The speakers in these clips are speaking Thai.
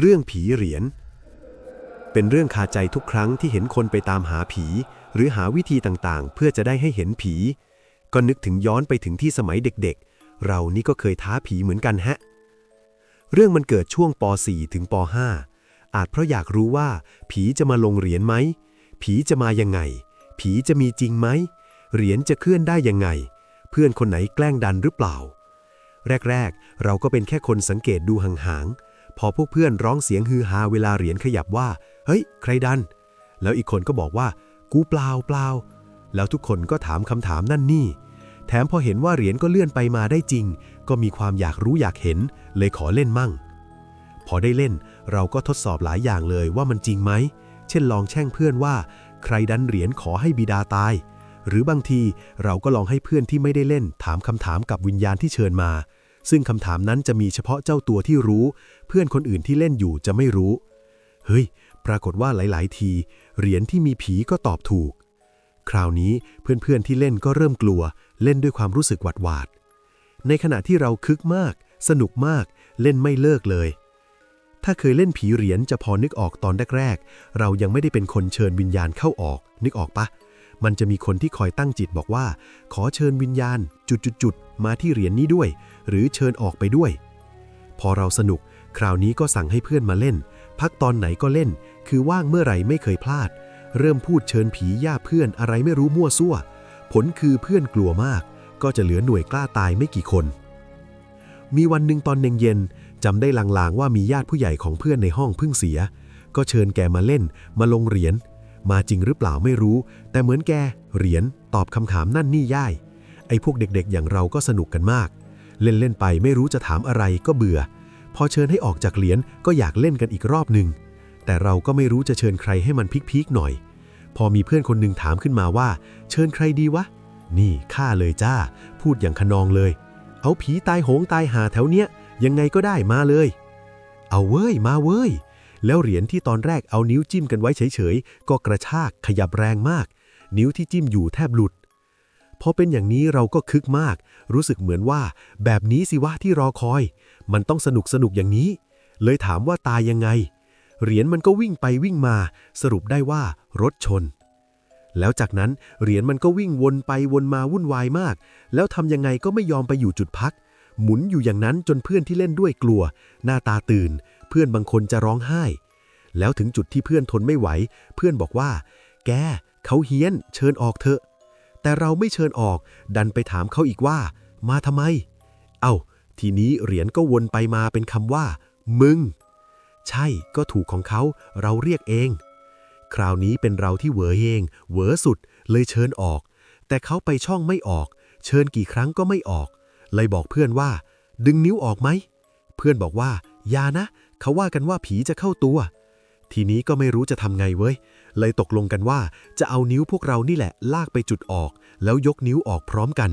เรื่องผีเหรียญ เป็นเรื่องคาใจทุกครั้งที่เห็นคนไปตามหาผี หรือหาวิธีต่างๆ เพื่อจะได้ให้เห็นผี ก็นึกถึงย้อนไปถึงที่สมัยเด็กๆ เรานี่ก็เคยท้าผีเหมือนกันฮะ เรื่องมันเกิดช่วงป .4 ถึงป .5 อาจเพราะอยากรู้ว่า ผีจะมาลงเหรียญไหม ผีจะมายังไง ผีจะมีจริงไหม เหรียญจะเคลื่อนได้ยังไง เพื่อนคนไหนแกล้งดันหรือเปล่า แรกๆ เราก็เป็นแค่คนสังเกตดูห่างๆ พอพวกเพื่อนร้องเสียงฮือฮาเวลาเหรียญขยับว่า เฮ้ย ใครดัน แล้วอีกคนก็บอกว่า กูเปล่าเปล่า แล้วทุกคนก็ถามคำถามนั่นนี่ แถมพอเห็นว่าเหรียญก็เลื่อนไปมาได้จริง ก็มีความอยากรู้อยากเห็น เลยขอเล่นมั่ง พอได้เล่นเราก็ทดสอบหลายอย่างเลยว่ามันจริงไหม เช่นลองแช่งเพื่อนว่า ใครดันเหรียญขอให้บิดาตาย หรือบางทีเราก็ลองให้เพื่อนที่ไม่ได้เล่นถามคำถามกับวิญญาณที่เชิญมา ซึ่งคำถามนั้นจะมีเฉพาะเจ้าตัวที่รู้ เพื่อนคนอื่นที่เล่นอยู่จะไม่รู้ เฮ้ย ปรากฏว่าหลาย ๆ ที เหรียญที่มีผีก็ตอบถูก คราวนี้เพื่อน ๆ ที่เล่นก็เริ่มกลัว เล่นด้วยความรู้สึกหวาดหวาด ในขณะที่เราคึกมาก สนุกมาก เล่นไม่เลิกเลย ถ้าเคยเล่นผีเหรียญจะพอนึกออกตอนแรก ๆ เรายังไม่ได้เป็นคนเชิญวิญญาณเข้าออก นึกออกปะ มันจะมีคนที่คอยตั้งจิตบอกว่า ขอเชิญวิญญาณ จุดๆมาที่เหรียญนี้ด้วย หรือเชิญออกไปด้วย พอเราสนุก คราวนี้ก็สั่งให้เพื่อนมาเล่น พักตอนไหนก็เล่น คือว่างเมื่อไหร่ไม่เคยพลาด เริ่มพูดเชิญผีย่าเพื่อนอะไรไม่รู้มั่วซั่ว ผลคือเพื่อนกลัวมาก ก็จะเหลือหน่วยกล้าตายไม่กี่คน มีวันหนึ่งตอนเนงเย็นจำได้ลางๆว่ามีญาติผู้ใหญ่ของเพื่อนในห้องเพิ่งเสีย ก็เชิญแกมาเล่น มาลงเหรียญ มาจริงหรือเปล่าไม่รู้ แต่เหมือนแกเหรียญตอบคำถามนั่นนี่ย่าย ไอ้พวกเด็กๆ อย่างเราก็สนุกกันมาก เล่นๆไปไม่รู้จะถามอะไรก็เบื่อ พอเชิญให้ออกจากเหรียญก็อยากเล่นกันอีกรอบหนึ่ง แต่เราก็ไม่รู้จะเชิญใครให้มันพีคๆหน่อย พอมีเพื่อนคนหนึ่งถามขึ้นมาว่า เชิญใครดีวะ นี่ข้าเลยจ้า พูดอย่างขนองเลย เอาผีตายโหงตายหาแถวเนี้ยยังไงก็ได้มาเลย เอาเว้ยมาเว้ย แล้วเหรียญที่ตอนแรกเอานิ้วจิ้มกันไว้เฉยๆ ก็กระชากขยับแรงมาก นิ้วที่จิ้มอยู่แทบหลุด พอเป็นอย่างนี้เราก็คึกมาก รู้สึกเหมือนว่า แบบนี้สิวะที่รอคอย มันต้องสนุกสนุกอย่างนี้ เลยถามว่าตายยังไง เหรียญมันก็วิ่งไปวิ่งมา สรุปได้ว่ารถชน แล้วจากนั้นเหรียญมันก็วิ่งวนไปวนมาวุ่นวายมาก แล้วทำยังไงก็ไม่ยอมไปอยู่จุดพักหมุนอยู่อย่างนั้นจนเพื่อนที่เล่นด้วยกลัว หน้าตาตื่น เพื่อนบางคนจะร้องไห้ แล้วถึงจุดที่เพื่อนทนไม่ไหว เพื่อนบอกว่า แกเขาเฮี้ยน เชิญออกเถอะ แต่เราไม่เชิญออก ดันไปถามเขาอีกว่า มาทำไม เอา้า ทีนี้เหรียญก็วนไปมาเป็นคำว่า มึง ใช่ก็ถูกของเขา เราเรียกเอง คราวนี้เป็นเราที่เหวอเองเหวอสุด เลยเชิญออก แต่เขาไปช่องไม่ออก เชิญกี่ครั้งก็ไม่ออก เลยบอกเพื่อนว่า ดึงนิ้วออกไหม เพื่อนบอกว่า อย่านะ เขาว่ากันว่าผีจะเข้าตัว ทีนี้ก็ไม่รู้จะทำไงเว้ย เลยตกลงกันว่าจะเอานิ้วพวกเรานี่แหละลากไปจุดออก แล้วยกนิ้วออกพร้อมกัน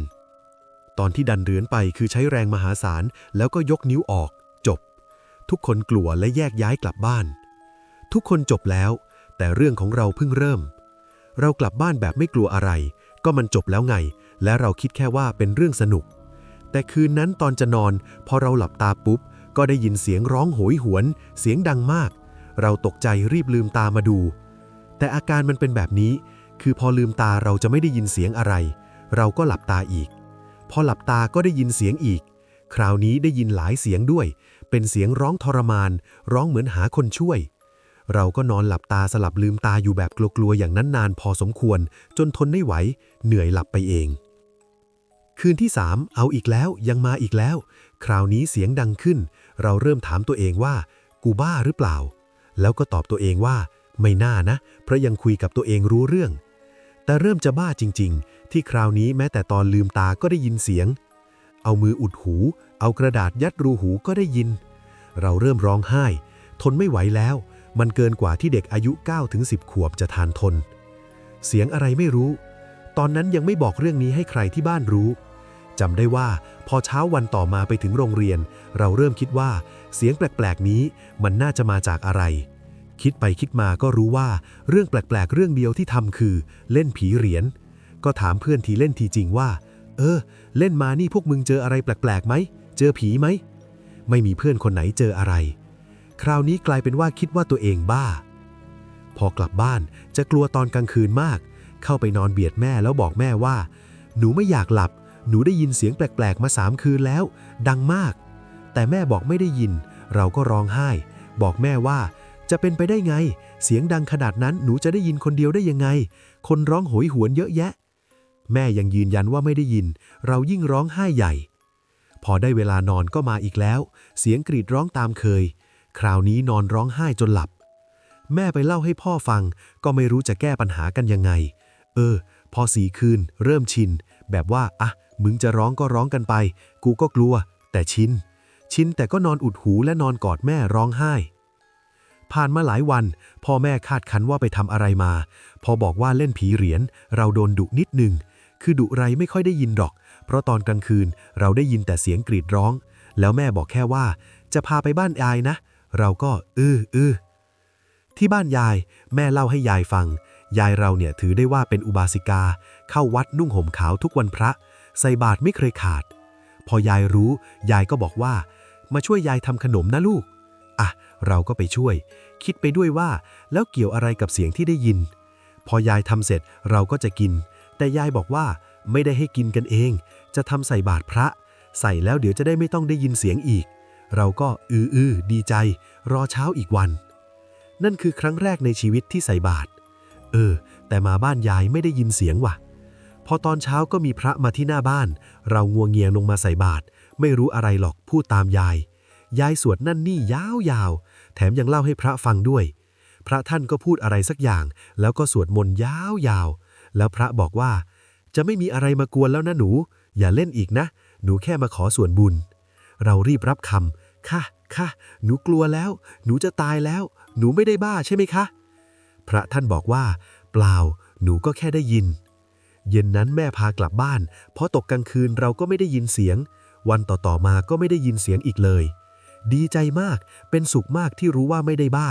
ตอนที่ดันเรือนไปคือใช้แรงมหาศาล แล้วก็ยกนิ้วออก จบ ทุกคนกลัวและแยกย้ายกลับบ้าน ทุกคนจบแล้ว แต่เรื่องของเราเพิ่งเริ่ม เรากลับบ้านแบบไม่กลัวอะไร ก็มันจบแล้วไง และเราคิดแค่ว่าเป็นเรื่องสนุกแต่คืนนั้นตอนจะนอน พอเราหลับตาปุ๊บ ก็ได้ยินเสียงร้องโหยหวน เสียงดังมาก เราตกใจรีบลืมตามาดู แต่อาการมันเป็นแบบนี้ คือพอลืมตาเราจะไม่ได้ยินเสียงอะไร เราก็หลับตาอีก พอหลับตาก็ได้ยินเสียงอีก คราวนี้ได้ยินหลายเสียงด้วย เป็นเสียงร้องทรมาน ร้องเหมือนหาคนช่วย เราก็นอนหลับตาสลับลืมตาอยู่แบบกลัวๆอย่างนั้นนานพอสมควร จนทนไม่ไหว เหนื่อยหลับไปเองคืนที่สามเอาอีกแล้วยังมาอีกแล้ว คราวนี้เสียงดังขึ้น เราเริ่มถามตัวเองว่า กูบ้าหรือเปล่า แล้วก็ตอบตัวเองว่า ไม่น่านะ เพราะยังคุยกับตัวเองรู้เรื่อง แต่เริ่มจะบ้าจริง ๆ ที่คราวนี้แม้แต่ตอนลืมตาก็ได้ยินเสียง เอามืออุดหู เอากระดาษยัดรูหูก็ได้ยิน เราเริ่มร้องไห้ ทนไม่ไหวแล้ว มันเกินกว่าที่เด็กอายุ9ถึง10 ขวบจะทานทน เสียงอะไรไม่รู้ ตอนนั้นยังไม่บอกเรื่องนี้ให้ใครที่บ้านรู้ จำได้ว่าพอเช้าวันต่อมาไปถึงโรงเรียน เราเริ่มคิดว่าเสียงแปลกๆนี้มันน่าจะมาจากอะไร คิดไปคิดมาก็รู้ว่าเรื่องแปลกๆเรื่องเดียวที่ทำคือ เล่นผีเหรียญก็ถามเพื่อนทีเล่นทีจริงว่า เออ เล่นมานี่พวกมึงเจออะไรแปลกๆไหมเจอผีไหมไม่มีเพื่อนคนไหนเจออะไร คราวนี้กลายเป็นว่าคิดว่าตัวเองบ้า พอกลับบ้านจะกลัวตอนกลางคืนมาก เข้าไปนอนเบียดแม่แล้วบอกแม่ว่า หนูไม่อยากหลับ หนูได้ยินเสียงแปลกๆ มาสามคืนแล้ว ดังมาก แต่แม่บอกไม่ได้ยิน เราก็ร้องไห้ บอกแม่ว่า จะเป็นไปได้ไง เสียงดังขนาดนั้นหนูจะได้ยินคนเดียวได้ยังไง คนร้องโหยหวนเยอะแยะ แม่ยังยืนยันว่าไม่ได้ยิน เรายิ่งร้องไห้ใหญ่ พอได้เวลานอนก็มาอีกแล้ว เสียงกรีดร้องตามเคย คราวนี้นอนร้องไห้จนหลับ แม่ไปเล่าให้พ่อฟัง ก็ไม่รู้จะแก้ปัญหากันยังไง เออ พอสี่คืน เริ่มชิน แบบว่าอะ มึงจะร้องก็ร้องกันไป กูก็กลัว แต่ชิน ชินแต่ก็นอนอุดหูและนอนกอดแม่ร้องไห้ ผ่านมาหลายวัน พ่อแม่คาดคันว่าไปทำอะไรมา พอบอกว่าเล่นผีเหรียญ เราโดนดุนิดหนึ่งคือดุไรไม่ค่อยได้ยินดอก เพราะตอนกลางคืนเราได้ยินแต่เสียงกรีดร้อง แล้วแม่บอกแค่ว่า จะพาไปบ้านยายนะ เราก็อืออือที่บ้านยาย แม่เล่าให้ยายฟัง ยายเราเนี่ยถือได้ว่าเป็นอุบาสิกา เข้าวัดนุ่งห่มขาวทุกวันพระ ใส่บาตรไม่เคยขาด พอยายรู้ ยายก็บอกว่า มาช่วยยายทำขนมนะลูก อะ เราก็ไปช่วย คิดไปด้วยว่า แล้วเกี่ยวอะไรกับเสียงที่ได้ยิน พอยายทำเสร็จเราก็จะกิน แต่ยายบอกว่าไม่ได้ให้กินกันเอง จะทำใส่บาตรพระ ใส่แล้วเดี๋ยวจะได้ไม่ต้องได้ยินเสียงอีก เราก็อืออือดีใจ รอเช้าอีกวัน นั่นคือครั้งแรกในชีวิตที่ใส่บาตรเออ แต่มาบ้านยายไม่ได้ยินเสียงว่ะ พอตอนเช้าก็มีพระมาที่หน้าบ้าน เรางัวงเงียงลงมาใส่บาตรไม่รู้อะไรหรอกพูดตามยาย ยายสวดนั่นนี่ยาวๆแถมยังเล่าให้พระฟังด้วย พระท่านก็พูดอะไรสักอย่าง แล้วก็สวดมนต์ยาวๆแล้วพระบอกว่า จะไม่มีอะไรมากวนแล้วนะหนู อย่าเล่นอีกนะ หนูแค่มาขอส่วนบุญ เรารีบรับคำค่ะค่ะหนูกลัวแล้ว หนูจะตายแล้ว หนูไม่ได้บ้าใช่ไหมคะ พระท่านบอกว่า เปล่า หนูก็แค่ได้ยิน เย็นนั้นแม่พากลับบ้าน เพราะตกกลางคืนเราก็ไม่ได้ยินเสียง วันต่อๆมาก็ไม่ได้ยินเสียงอีกเลย ดีใจมากเป็นสุขมากที่รู้ว่าไม่ได้บ้า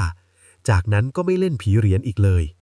จากนั้นก็ไม่เล่นผีเหรียญอีกเลย